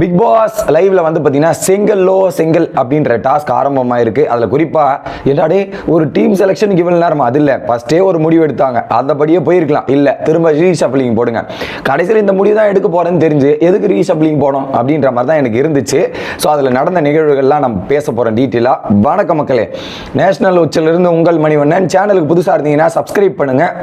Big pass லைவ்ல வந்து பார்த்தீங்கன்னா செங்கல்லோ செங்கல் அப்படின்ற டாஸ்க் ஆரம்பமாக இருக்கு. அதில் குறிப்பாக என்னடே ஒரு டீம் செலெக்ஷனுக்கு இவ்வளோ நேரம்? அது இல்லை. ஃபஸ்ட்டே ஒரு முடிவு எடுத்தாங்க. அந்தபடியே போயிருக்கலாம். இல்லை திரும்ப ரீஷப்ளிங் போடுங்க. கடைசியில் இந்த முடிவு தான் எடுக்க போறேன்னு தெரிஞ்சு எதுக்கு ரீஷப்ளிங் போனோம்? அப்படின்ற மாதிரி தான் எனக்கு இருந்துச்சு. ஸோ அதில் நடந்த நிகழ்வுகள்லாம் நம்ம பேச போகிறோம் டீட்டெயிலாக வணக்க மக்களே. நேஷனல் உச்சிலிருந்து உங்கள் மணிவண்ணன். சேனலுக்கு புதுசாக இருந்தீங்கன்னா சப்ஸ்கிரைப் பண்ணுங்கள்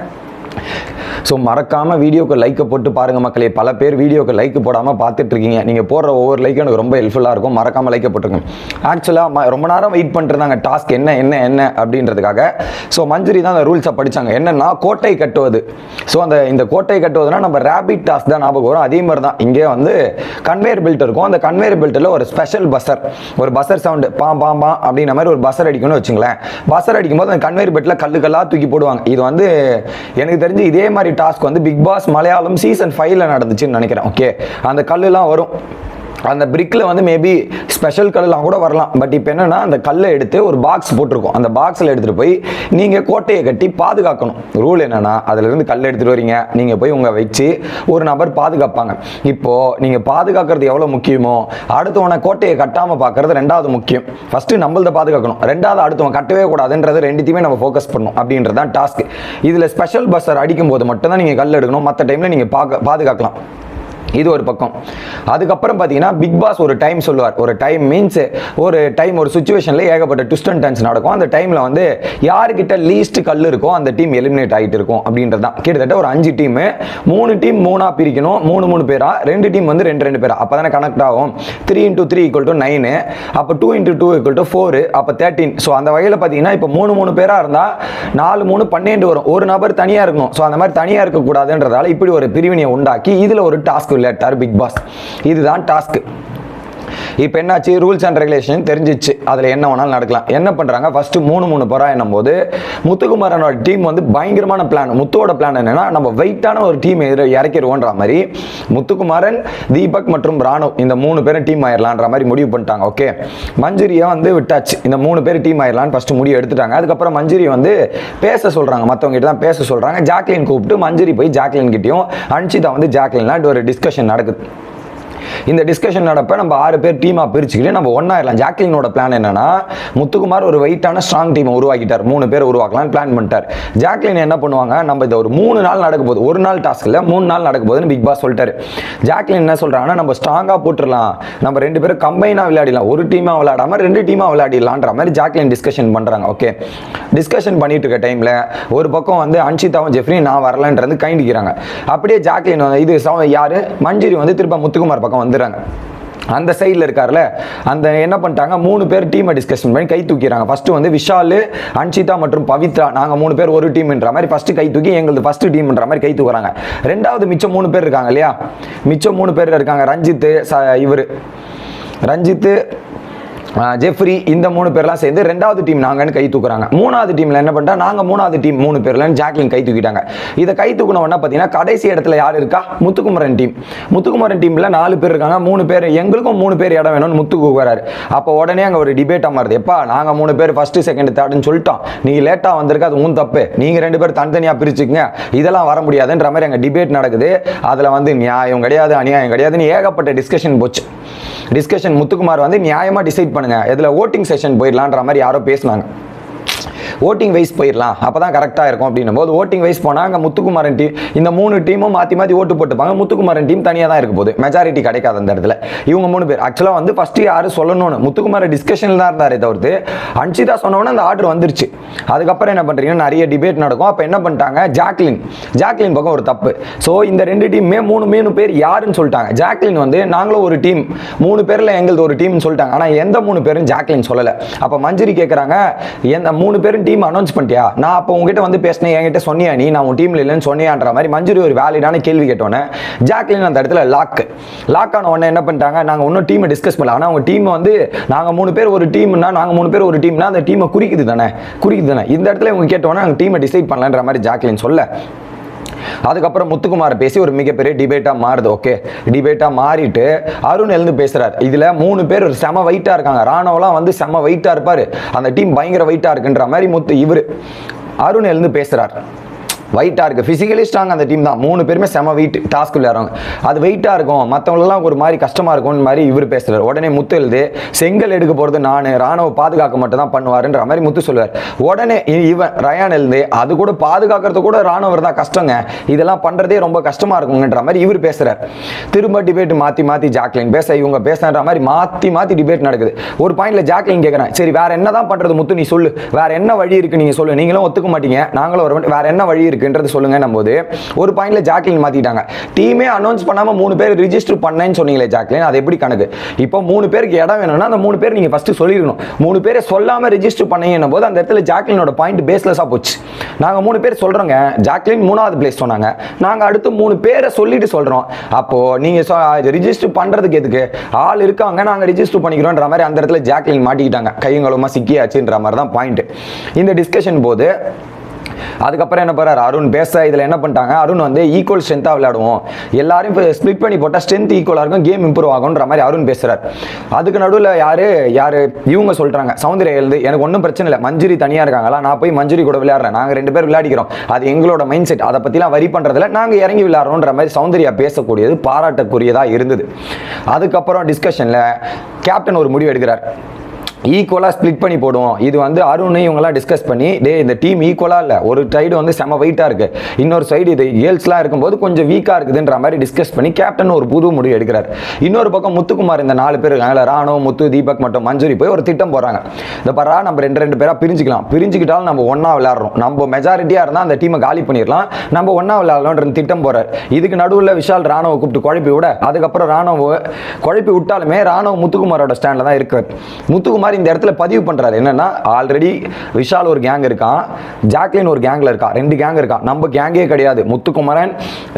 ஸோ மறக்காமல் வீடியோக்கு லைக்கை போட்டு பாருங்கள் மக்களே. பல பேர் வீடியோக்கு லைக் போடாமல் பார்த்துட்ருக்கீங்க. நீங்கள் போடுற ஒவ்வொரு லைக்கும் எனக்கு ரொம்ப ஹெல்ப்ஃபுல்லாக இருக்கும். மறக்காமல் லைக்கை போட்டுருங்க ஆக்சுவலாக ரொம்ப நேரம் வெயிட் பண்ணுறாங்க டாஸ்க் என்ன என்ன என்ன அப்படின்றதுக்காக. ஸோ மஞ்சுரி தான் அந்த ரூல்ஸை படித்தாங்க என்னென்னா கோட்டை கட்டுவது. ஸோ அந்த இந்த கோட்டை கட்டுவதுனா நம்ம ரேபிட் டாஸ்க் தான் ஞாபகம் வரும். அதே மாதிரி தான். இங்கே வந்து கன்வேயர் பெல்ட் இருக்கும். அந்த கன்வேயர் பெல்ட்டில் ஒரு ஸ்பெஷல் பஸ்ஸர் ஒரு பஸ்ஸர் சவுண்டு பாம் பா பா அப்படின்ற மாதிரி ஒரு பஸ்ஸர் அடிக்கணும்னு வச்சுங்களேன். பஸ்ஸர் அடிக்கும் போது அந்த கன்வேயர் பெல்ட்டில் கல்லு தூக்கி போடுவாங்க. இது வந்து எனக்கு தெரிஞ்சு இதே மாதிரி டாஸ்க் வந்து பிக் பாஸ் மலையாளம் சீசன் ஃபைவ்ல நடந்துச்சுன்னு நினைக்கிறேன். ஓகே அந்த கல்லுலாம் வரும். அந்த பிரிக்கில் வந்து மேபி ஸ்பெஷல் கல்லாம் கூட வரலாம். பட் இப்போ என்னென்னா அந்த கல்லை எடுத்து ஒரு பாக்ஸ் போட்டிருக்கோம். அந்த பாக்ஸில் எடுத்துகிட்டு போய் நீங்கள் கோட்டையை கட்டி பாதுகாக்கணும். ரூல் என்னென்னா அதுலேருந்து கல் எடுத்துகிட்டு வரீங்க. நீங்கள் போய் உங்கள் வச்சு ஒரு நபர் பாதுகாப்பாங்க. இப்போது நீங்கள் பாதுகாக்கிறது எவ்வளோ முக்கியமோ அடுத்தவனை கோட்டையை கட்டாமல் பார்க்கறது ரெண்டாவது முக்கியம். ஃபஸ்ட்டு நம்மள்த பாதுகாக்கணும். ரெண்டாவது அடுத்தவன் கட்டவே கூடாதுன்றது ரெண்டுத்தையுமே நம்ம ஃபோக்கஸ் பண்ணணும் அப்படின்றது தான் டாஸ்க் இதில் ஸ்பெஷல் பஸ்ஸர் அடிக்கும்போது மட்டும்தான் மட்டும் தான் நீங்கள் கல் எடுக்கணும். மற்ற டைமில் நீங்கள் பார்க்க பாதுகாக்கலாம். இது ஒரு பக்கம். அதுக்கப்புறம் பார்த்தீங்கன்னா பிக் பாஸ் ஒரு டைம் சொல்லுவார். ஒரு டைம் மீன்ஸ் ஒரு டைம் ஒரு சுச்சுவேஷனில் ஏகப்பட்ட ட்விஸ்ட் அண்ட் டர்ன்ஸ் நடக்கும். அந்த டைமில் வந்து யாருக்கிட்ட லீஸ்ட் கல் இருக்கோ அந்த டீம் எலிமினேட் ஆகிட்டு இருக்கும் அப்படின்றது தான். கிட்டத்தட்ட ஒரு அஞ்சு டீமு மூணு டீம் மூணாக பிரிக்கணும் மூணு மூணு பேராக ரெண்டு டீம் வந்து ரெண்டு ரெண்டு பேராக அப்போ தானே கனெக்ட் ஆகும் three into three equal to nine அப்போ two into two equal to four அப்போ தேர்ட்டின் ஸோ அந்த வகையில் பார்த்தீங்கன்னா இப்போ மூணு மூணு பேராக இருந்தால் நாலு மூணு பன்னெண்டு வரும். ஒரு நபர் தனியாக இருக்கணும். ஸோ அந்த மாதிரி தனியாக இருக்கக்கூடாதுன்றதால இப்படி ஒரு பிரிவினையை உண்டாக்கி இதில் ஒரு டாஸ்க் விளையாட்டார் பிக் பாஸ். இதுதான் டாஸ்க். இப்போ என்னாச்சு? ரூல்ஸ் அண்ட் ரெகுலேஷன் தெரிஞ்சிச்சு. அதில் என்ன வேணாலும் நடக்கலாம். என்ன பண்ணுறாங்க ஃபஸ்ட்டு மூணு மூணு போரா என்னும் போது முத்துக்குமாரனோட டீம் வந்து பயங்கரமான பிளான் முத்துவோட பிளான் என்னென்னா நம்ம வெயிட்டான ஒரு டீம் எதிர இறக்கிடுவோன்ற மாதிரி முத்துக்குமாரன் தீபக் மற்றும் ராணுவ் இந்த மூணு பேரும் டீம் ஆயிடலான்ற மாதிரி முடிவு பண்ணிட்டாங்க ஓகே மஞ்சுரியை வந்து விட்டாச்சு. இந்த மூணு பேர் டீம் ஆயிடலான்னு ஃபஸ்ட்டு முடிவு எடுத்துட்டாங்க. அதுக்கப்புறம் மஞ்சுரி வந்து பேச சொல்கிறாங்க மற்றவங்க கிட்ட தான் பேச சொல்கிறாங்க ஜாக்லின் கூப்பிட்டு மஞ்சுரி போய் ஜாக்லின் கிட்டேயும் அன்ஷிதா வந்து ஜாக்லின்லாம் ஒரு டிஸ்கஷன் நடக்குது. இந்த டிஸ்கஷன் நடப்ப நம்ம ஆறு பேர் டீமாக பிரிச்சுக்கிட்டு நம்ம ஒன்றாயிரலாம் ஜாக்லினோட பிளான் என்னன்னா முத்துக்குமார் ஒரு வெயிட்டான ஸ்ட்ராங் டீமை உருவாக்கிட்டார். மூணு பேர் உருவாக்கலாம்னு பிளான் பண்ணிட்டார். ஜாக்லின் என்ன பண்ணுவாங்க நம்ம இதை ஒரு மூணு நாள் நடக்க போகுது. ஒரு நாள் டாஸ்க்கில் மூணு நாள் நடக்க போகுதுன்னு பிக் பாஸ் சொல்லிட்டாரு. ஜாக்லின் என்ன சொல்கிறாங்கன்னா நம்ம ஸ்ட்ராங்காக போட்டுடலாம். நம்ம ரெண்டு பேரும் கம்பைனாக விளையாடிடலாம். ஒரு டீமாக விளையாடாமல் ரெண்டு டீமாக விளையாடிடலான்ற மாதிரி ஜாக்லின் டிஸ்கஷன் பண்ணுறாங்க ஓகே டிஸ்கஷன் பண்ணிட்டு இருக்க டைமில் ஒரு பக்கம் வந்து அன்ஷிதாவும் ஜெஃப்ரி நான் வரலன்றது கைண்டிக்கிறாங்க அப்படியே ஜாக்லின் வந்து இது யார்? யாரு வந்து திரும்ப முத்துக்குமார் பக்கம் வந்துடுறாங்க. அந்த சைடில் இருக்கார்ல அந்த என்ன பண்ணிட்டாங்க? மூணு பேர் டீமை டிஸ்கஷன் பண்ணி கை தூக்கிறாங்க ஃபஸ்ட்டு வந்து விஷால் அன்ஷிதா மற்றும் பவித்ரா. நாங்கள் மூணு பேர் ஒரு டீம்ன்ற மாதிரி ஃபஸ்ட்டு கை தூக்கி எங்களது ஃபஸ்ட்டு டீம்ன்ற மாதிரி கை தூக்குறாங்க. ரெண்டாவது மிச்சம் மூணு பேர் இருக்காங்க இல்லையா? மிச்சம் மூணு பேர் இருக்காங்க. ரஞ்சித்து ச இவர். ரஞ்சித்து ஜெஃப்ரி இந்த மூணு பேர்லாம் சேர்ந்து ரெண்டாவது டீம் நாங்கன்னு கை தூக்குறாங்க. மூணாவது டீம்ல என்ன பண்ணிட்டா நாங்க மூணாவது டீம் மூணு பேர்லன்னு ஜாக்லின் கை தூக்கிட்டாங்க. இதை கை தூக்கினவொன்னா பார்த்தீங்கன்னா கடைசி இடத்துல யார் இருக்கா? முத்துக்குமரன் டீம். முத்துக்குமரன் டீம்ல நாலு பேர் இருக்காங்க. மூணு பேர் எங்களுக்கும் மூணு பேர் இடம் வேணும்னு முத்து கூறாரு அப்போ உடனே அங்கே ஒரு டிபேட் மாறுது எப்பா நாங்க மூணு பேர் ஃபர்ஸ்ட் செகண்ட் தேர்டுன்னு சொல்லிட்டோம். நீ லேட்டா வந்திருக்க அது உன் தப்பு. நீங்க ரெண்டு பேர் தனித்தனியா பிரிச்சுக்கங்க. இதெல்லாம் வர முடியாதுன்ற மாதிரி அங்கே டிபேட் நடக்குது. அதுல வந்து நியாயம் கிடையாது அநியாயம் கிடையாதுன்னு ஏகப்பட்ட டிஸ்கஷன் போச்சு. டிஸ்கஷன் முத்துக்குமார் வந்து நியாயமா டிசைட் பண்ணுங்க. இதில் ஓட்டிங் செஷன் போயிடலான்ற மாதிரி யாரோ பேசினாங்க. ஓட்டிங் வைஸ் போயிடலாம் அப்போ தான் கரெக்டாக இருக்கும் அப்படின்னும் போது ஓட்டிங் வைஸ் போனால் அங்கே முத்துக்குமாரன் டீம் இந்த மூணு டீமும் மாற்றி மாற்றி ஓட்டு போட்டுப்பாங்க. முத்துக்குமாரன் டீம் தனியாக தான் இருக்க போகுது. மெஜாரிட்டி கிடைக்காது அந்த இடத்துல. இவங்க மூணு பேர். ஆக்சுவலாக வந்து ஃபஸ்ட்டு யார் சொல்லணும்னு? முத்துக்குமார டிஸ்கஷனில் தான் இருந்தாரே தவிர்த்து அன்ஷிதா சொன்னோன்னே அந்த ஆர்டர் வந்துருச்சு. அதுக்கப்புறம் என்ன பண்ணுறீங்கன்னா நிறைய டிபேட் நடக்கும். அப்போ என்ன பண்ணிட்டாங்க? ஜாக்லின் ஜாக்லின் பக்கம் ஒரு தப்பு. ஸோ இந்த ரெண்டு டீமுமே மூணு மூணு பேர் யாருன்னு சொல்லிட்டாங்க. ஜாக்லின் வந்து நாங்களும் ஒரு டீம் மூணு பேரில் எங்களது ஒரு டீம்னு சொல்லிட்டாங்க. ஆனால் எந்த மூணு பேரும் ஜாக்லின் சொல்லலை. அப்போ மஞ்சரி கேட்குறாங்க எந்த மூணு பேரும் டீம் அனௌன்ஸ் பண்ணிட்டியா? நான் அப்போ உங்ககிட்ட வந்து பேசினேன் என்கிட்ட சொன்னியா நீ? நான் உன் டீம்ல இல்லைன்னு சொன்னியான்ற மாதிரி மஞ்சுரி ஒரு வேலிடான கேள்வி கேட்டோன்னே ஜாக்லின் அந்த இடத்துல லாக் லாக் ஆன உடனே என்ன பண்ணிட்டாங்க? நாங்கள் இன்னும் டீமை டிஸ்கஸ் பண்ணல. ஆனால் அவங்க டீம் வந்து நாங்கள் மூணு பேர் ஒரு டீம்னா நாங்கள் மூணு பேர் ஒரு டீம்னா அந்த டீமை குறிக்குது தானே? குறிக்குது தானே? இந்த இடத்துல இவங்க கேட்டோன்னே நாங்கள் டீமை டிசைட் பண்ணலான்ற மாதிரி ஜாக்லின் சொல்ல. அதுக்கப்புறம் முத்துக்குமார் பேசி ஒரு மிகப்பெரிய டிபேட்டா மாறுது ஓகே டிபேட்டா மாறிட்டு அருண் எழுந்து பேசுறாரு. இதுல மூணு பேர் ஒரு செம வெயிட்டா இருக்காங்க. ராணுவலாம் வந்து செம வெயிட்டா இருப்பாரு. அந்த டீம் பயங்கர வெயிட்டா இருக்குன்ற மாதிரி முத்து இவரு அருண் எழுந்து பேசுறாரு. வெயிட்டாக இருக்குது ஃபிசிக்கலி ஸ்ட்ராங் அந்த டீம் தான். மூணு பேருமே செம வெயிட் டாஸ்க் விளையாடுறாங்க அது வெயிட்டாக இருக்கும். மற்றவங்களெல்லாம் ஒரு மாதிரி கஷ்டமாக இருக்கும்னு மாதிரி இவர் பேசுகிறார் உடனே முத்து எழுது செங்கல் எடுக்க போகிறது நான். ராணுவ பாதுகாக்க மட்டும் தான் பண்ணுவாருன்ற மாதிரி முத்து சொல்லுவார். உடனே இவன் ரயான் எழுது அது கூட பாதுகாக்கிறது கூட ராணுவர் தான் கஷ்டங்க. இதெல்லாம் பண்ணுறதே ரொம்ப கஷ்டமாக இருக்குங்கன்ற மாதிரி இவர் பேசுகிறார் திரும்ப டிபேட் மாற்றி மாற்றி ஜாக்லின் பேச இவங்க பேசுகிற மாதிரி மாற்றி மாற்றி டிபேட் நடக்குது. ஒரு பாயிண்டில் ஜாக்லின் கேட்குறேன் சரி வேறு என்ன தான் பண்ணுறது முத்து நீ சொல்லு. வேறு என்ன வழி இருக்குது நீங்கள் சொல்லு. நீங்களும் ஒத்துக்க மாட்டீங்க. நாங்களும் ஒரு வேறு என்ன வழி இருக்குது இருக்குன்றது சொல்லுங்கன்னும் போது ஒரு பாயிண்ட்ல ஜாக்லின் மாத்திட்டாங்க டீமே அனௌன்ஸ் பண்ணாம மூணு பேர் ரிஜிஸ்டர் பண்ணேன்னு சொன்னீங்களே ஜாக்லின் அது எப்படி கணக்கு? இப்போ மூணு பேருக்கு இடம் வேணும்னா அந்த மூணு பேர் நீங்க ஃபர்ஸ்ட் சொல்லிருக்கணும் மூணு பேரை சொல்லாம ரிஜிஸ்டர் பண்ணீங்கன்னும் போது அந்த இடத்துல ஜாக்லினோட பாயிண்ட் பேஸ்லெஸ்ஸா போச்சு. நாங்க மூணு பேர் சொல்றோங்க. ஜாக்லின் மூணாவது பிளேஸ் சொன்னாங்க. நாங்க அடுத்து மூணு பேரை சொல்லிட்டு சொல்றோம். அப்போ நீங்க ரிஜிஸ்டர் பண்றதுக்கு எதுக்கு? ஆள் இருக்காங்க நாங்க ரிஜிஸ்டர் பண்ணிக்கிறோன்ற மாதிரி அந்த இடத்துல ஜாக்லின் மாட்டிக்கிட்டாங்க. கையங்களுமா சிக்கியாச்சுன்ற மாதிரி தான் பாயிண்ட் இந்த டிஸ்கஷன் போது அதுக்கப்புறம் என்ன பண்ணுறாரு அருண் பேச இதில் என்ன பண்ணிட்டாங்க? அருண் வந்து ஈக்குவல் ஸ்ட்ரென்த்தாக விளையாடுவோம். எல்லாரும் இப்போ ஸ்ப்ளிட் பண்ணி போட்டால் ஸ்ட்ரென்த் ஈக்குவலாக இருக்கும் கேம் இம்ப்ரூவ் ஆகுன்ற மாதிரி அருண் பேசுறாரு. அதுக்கு நடுவில் யார்? யார்? இவங்க சொல்கிறாங்க சௌந்தர்யா எழுந்து எனக்கு ஒன்றும் பிரச்சனை இல்லை. மஞ்சுரி தனியாக இருக்காங்களா? நான் போய் மஞ்சுரி கூட விளையாடுறேன். நாங்கள் ரெண்டு பேர் விளையாடிக்கிறோம். அது எங்களோட மைண்ட் செட் அதை பற்றிலாம் வரி பண்ணுறதுல நாங்கள் இறங்கி விளையாடுறோன்ற மாதிரி சௌந்தர்யா பேசக்கூடியது பாராட்டக்கூடியதாக இருந்தது. அதுக்கப்புறம் டிஸ்கஷனில் கேப்டன் ஒரு முடிவு எடுக்கிறார். ஈக்குவலாக ஸ்ப்ளிட் பண்ணி போடுவோம். இது வந்து அருணை இவங்கெல்லாம் டிஸ்கஸ் பண்ணி டே இந்த டீம் ஈக்குவலாக இல்லை. ஒரு சைடு வந்து செம வெயிட்டாக இருக்குது இன்னொரு சைடு இது கேர்ள்ஸ்லாம் இருக்கும்போது கொஞ்சம் வீக்காக இருக்குதுன்ற மாதிரி டிஸ்கஸ் பண்ணி கேப்டன் ஒரு புது முடிவு எடுக்கிறார். இன்னொரு பக்கம் முத்துக்குமார் இந்த நாலு பேர் இருக்காங்கல்ல ராணோ முத்து தீபக் மற்றும் மஞ்சுரி போய் ஒரு திட்டம் போகிறாங்க இந்த பரா நம்ம ரெண்டு ரெண்டு பேராக பிரிஞ்சுக்கலாம். பிரிஞ்சுக்கிட்டாலும் நம்ம ஒன்றா விளாட்றோம் நம்ம மெஜாரிட்டியாக இருந்தால் அந்த டீமை காலி பண்ணிடலாம். நம்ம ஒன்றா விளாட்லான்ற திட்டம் போகிறார் இதுக்கு நடுவில் விஷால் ராணுவ கூப்பிட்டு குழப்பி விட அதுக்கப்புறம் ராணுவ குழப்பி விட்டாலுமே ராணுவ முத்துக்குமாரோட ஸ்டாண்டில் தான் இருக்கார் முத்துக்குமார் இந்த இடத்துல பதிவு பண்ணுறாரு என்னன்னா ஆல்ரெடி விஷால் ஒரு கேங் இருக்கான் ஜாக்லின் ஒரு கேங்கில் இருக்கா ரெண்டு கேங் இருக்கான் நம்ம கேங்கே கிடையாது. முத்துக்குமரன்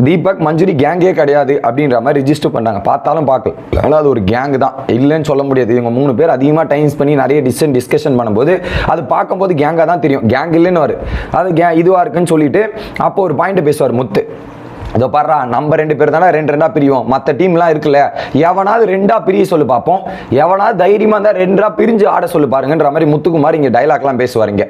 தீபக் மஞ்சுரி கேங்கே கிடையாது அப்படின்ற மாதிரி ரிஜிஸ்டர் பண்ணாங்க. பார்த்தாலும் பார்க்கல. அதனால் அது ஒரு கேங்கு தான். இல்லைன்னு சொல்ல முடியாது. இவங்க மூணு பேர் அதிகமாக டைம்ஸ் பண்ணி நிறைய டிசிஷன் டிஸ்கஷன் பண்ணும்போது அது பார்க்கும்போது கேங்காக தான் தெரியும். கேங் இல்லைன்னு வரும் அது கே இதுவாக இருக்குன்னு சொல்லிட்டு அப்போ ஒரு பாயிண்ட் பேசுவார் முத்து. இதோ பாடுறா நம்ம ரெண்டு பேர் தானே ரெண்டு ரெண்டாக பிரிவோம். மற்ற டீம்லாம் இருக்குல்ல எவனாவது ரெண்டா பிரிய சொல்லு பார்ப்போம் எவனாவது தைரியமாக இருந்தால் ரெண்டா பிரிஞ்சு ஆட சொல்லு பாருங்கன்ற மாதிரி முத்துக்குமார் இங்கே டைலாக்லாம் பேசுவார் இங்கே.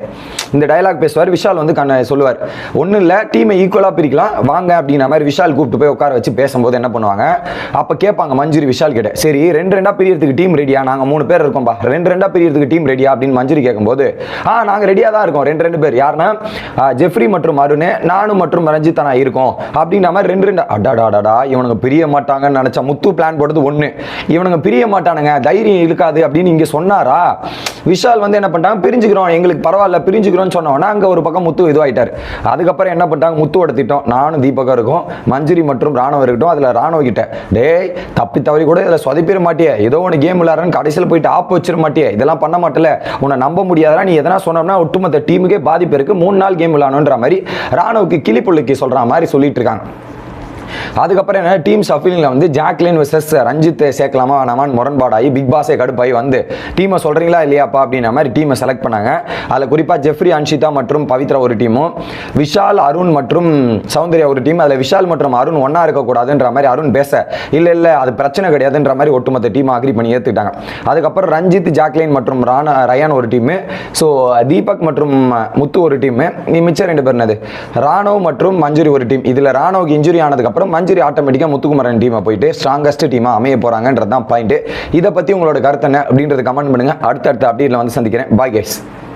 இந்த டைலாக் பேசுவார் விஷால் வந்து கண்ண சொல்லுவார். ஒன்றும் இல்லை டீமை ஈக்குவலாக பிரிக்கலாம். வாங்க அப்படின்ற மாதிரி விஷால் கூப்பிட்டு போய் உட்கார வச்சு பேசும்போது என்ன பண்ணுவாங்க? அப்போ கேட்பாங்க மஞ்சுரி விஷால் கிட்ட. சரி ரெண்டு ரெண்டா பிரியறதுக்கு டீம் ரெடியா நாங்கள் மூணு பேர் இருக்கோம்பா ரெண்டு ரெண்டா பிரியறதுக்கு டீம் ரெடியா அப்படின்னு மஞ்சுரி கேட்கும்போது ஆ நாங்கள் ரெடியாக தான் இருக்கோம். ரெண்டு ரெண்டு பேர். யாருன்னா ஜெஃப்ரி மற்றும் அருண் நானும் மற்றும் ரஞ்சித் நான் இருக்கோம். அப்படின்னு மாதிரி ரெண்டு ரெண்டு அடாடாடாடா இவனுங்க பிரிய மாட்டாங்கன்னு நினச்சா முத்து பிளான் போட்டது ஒன்று இவனுங்க பிரிய மாட்டானுங்க தைரியம் இருக்காது அப்படின்னு இங்கே சொன்னாரா? விஷால் வந்து என்ன பண்ணிட்டாங்க? பிரிஞ்சுக்கிறோம் எங்களுக்கு பரவாயில்ல பிரிஞ்சுக்கிறோம்னு சொன்னோன்னா அங்கே ஒரு பக்கம் முத்து இதுவாயிட்டார். அதுக்கப்புறம் என்ன பண்ணிட்டாங்க? முத்துவோட திட்டம் நானும் தீபகம் இருக்கும் மஞ்சுரி மற்றும் ராணுவம் இருக்கட்டும் அதில் ராணுவ கிட்ட. டேய் தப்பி தவறி கூட இதில் சொதப்பிட மாட்டியே. ஏதோ ஒன்று கேம் விளாட்றன்னு கடைசியில் போயிட்டு ஆப் வச்சிட மாட்டியே. இதெல்லாம் பண்ண மாட்டல உன்னை நம்ப முடியாதா நீ எதனா சொன்னோம்னா ஒட்டுமொத்த டீமுக்கே பாதிப்பு இருக்கு. மூணு நாள் கேம் விளாடணுன்ற மாதிரி ராணுவுக்கு கிளிப்புள்ளிக்கு சொல்கிற மாதிரி சொல்லிட்டு இருக்காங்க. அதுக்கப்புறம் என்ன? டீம் ஷஃபிலிங்கில் வந்து ஜாக்லின் வெர்சஸ் ரஞ்சித் சேர்க்கலாமா வேணாமான்னு முரண்பாடாகி பிக் பாஸே கடுப்பாகி வந்து டீமை சொல்கிறீங்களா இல்லையாப்பா? அப்படின்ற மாதிரி டீமை செலக்ட் பண்ணாங்க. அதில் குறிப்பாக ஜெஃப்ரி அன்ஷிதா மற்றும் பவித்ரா ஒரு டீமும் விஷால் அருண் மற்றும் சௌந்தர்யா ஒரு டீம் அதில் விஷால் மற்றும் அருண் ஒன்றா இருக்கக்கூடாதுன்ற மாதிரி அருண் பேச இல்லை இல்லை அது பிரச்சனை கிடையாதுன்ற மாதிரி ஒட்டுமொத்த டீம் அக்ரி பண்ணி ஏற்றுக்கிட்டாங்க அதுக்கப்புறம் ரஞ்சித் ஜாக்லின் மற்றும் ராணா ரயான் ஒரு டீமு ஸோ தீபக் மற்றும் முத்து ஒரு டீமு நீ மிச்சம் ரெண்டு பேர் என்னது? ராணவ் மற்றும் மஞ்சுரி ஒரு டீம் இதில் ராணவுக்கு இன்ஜுரி ஆனதுக்கப்புறம் மஞ்சுரி ஆட்டோமேட்டிக்காக முத்துக்குமரன் டீமை போயிட்டு ஸ்ட்ராங்கஸ்ட் டீமாக அமைய போகிறாங்கன்றது தான் பாயிண்ட் இதை பற்றி உங்களோட கருத்து என்ன அப்படின்றத கமெண்ட் பண்ணுங்கள் அடுத்தடுத்த அப்டேட்டில் வந்து சந்திக்கிறேன். Bye guys